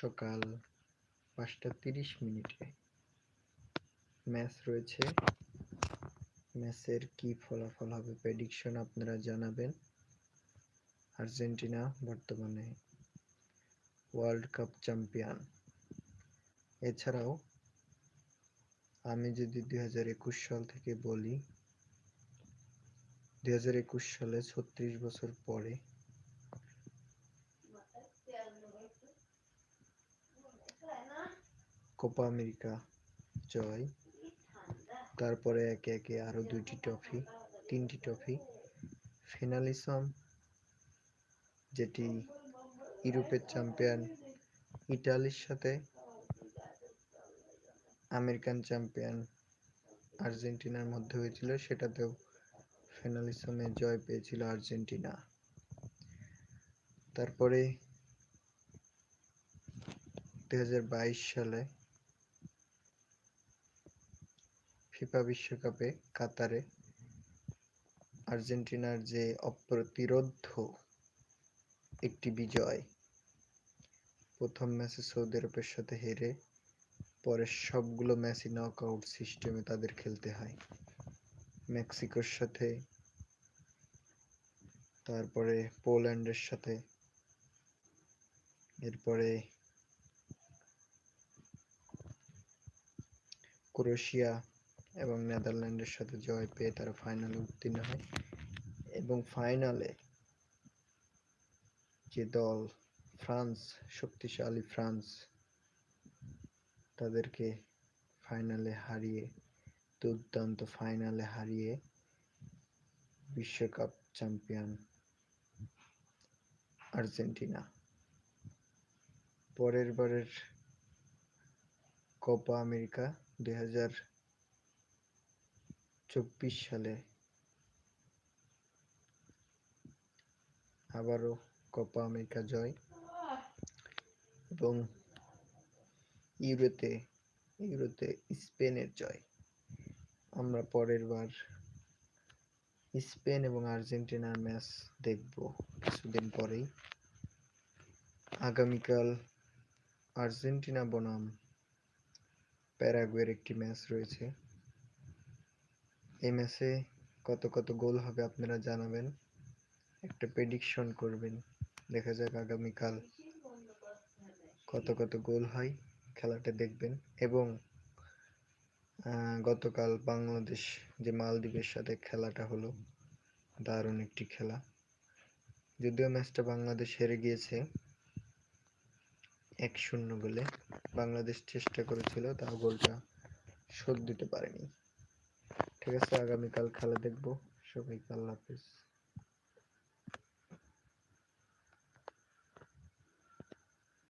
সকাল পাঁচটা তিরিশ মিনিটে। ম্যাচ রয়েছে। ম্যাচের কি ফলাফল হবে প্রেডিকশন আপনারা জানাবেন। আর্জেন্টিনা বর্তমানে ওয়ার্ল্ড কাপ চ্যাম্পিয়ন এছাড়াও আমি যদি দুই হাজার একুশ সাল থেকে বলি, দুই হাজার একুশ সালে ছত্রিশ বছর পরে কোপা আমেরিকা জয়। তারপরে একে একে আরও দুইটি ট্রফি তিনটি ট্রফি ফিনালিসম যেটি ইউরোপের চ্যাম্পিয়ন ইটালির সাথে, আমেরিকান চ্যাম্পিয়ন আর্জেন্টিনার মধ্যে হয়েছিল, সেটাতেও ফেনালিসমে জয় পেয়েছিল আর্জেন্টিনা। তারপরে দু হাজার বাইশ সালে ফিফা বিশ্বকাপে কাতারে আর্জেন্টিনার যে অপ্রতিরোধ্য একটি বিজয়, প্রথম ম্যাচে সৌদি আরবের সাথে হেরে পরে সবগুলো ম্যাচই নক আউট সিস্টেমে তাদের খেলতে হয়। মেক্সিকোর সাথে, তারপরে পোল্যান্ডের সাথে, এরপরে ক্রোয়েশিয়া এবং নেদারল্যান্ডের সাথে জয় পেয়ে তারা ফাইনালে উত্তীর্ণ হয়। এবং ফাইনালে যে দল ফ্রান্স, শক্তিশালী ফ্রান্স, তাদেরকে ফাইনালে হারিয়ে, দুর্দান্ত ফাইনালে হারিয়ে বিশ্বকাপ চ্যাম্পিয়ন আর্জেন্টিনা। পরের বারের কোপা আমেরিকা দুই হাজার চব্বিশ সালে। আবারও কোপা আমেরিকা জয় এবং ইউরোতে ইউরোতে স্পেনের জয়। আমরা পরের বার স্পেন এবং আর্জেন্টিনার ম্যাচ দেখব কিছুদিন পরেই। আগামীকাল আর্জেন্টিনা বনাম, প্যারাগুয়ের একটি ম্যাচ রয়েছে। এই ম্যাচে কত কত গোল হবে আপনারা জানাবেন। একটা প্রেডিকশন করবেন। দেখা যাক আগামীকাল কত কত গোল হয়, খেলাটা দেখবেন। এবং গতকাল বাংলাদেশ যে মালদ্বীপের সাথে খেলাটা হলো, দারুণ একটি খেলা। যদিও ম্যাচটা বাংলাদেশ হেরে গিয়েছে এক শূন্য গোলে, বাংলাদেশ চেষ্টা করেছিল, তাও গোলটা শোধ দিতে পারেনি। ঠিক আছে আগামীকাল খেলা দেখব। সবাইকে আল্লাহ হাফিজ।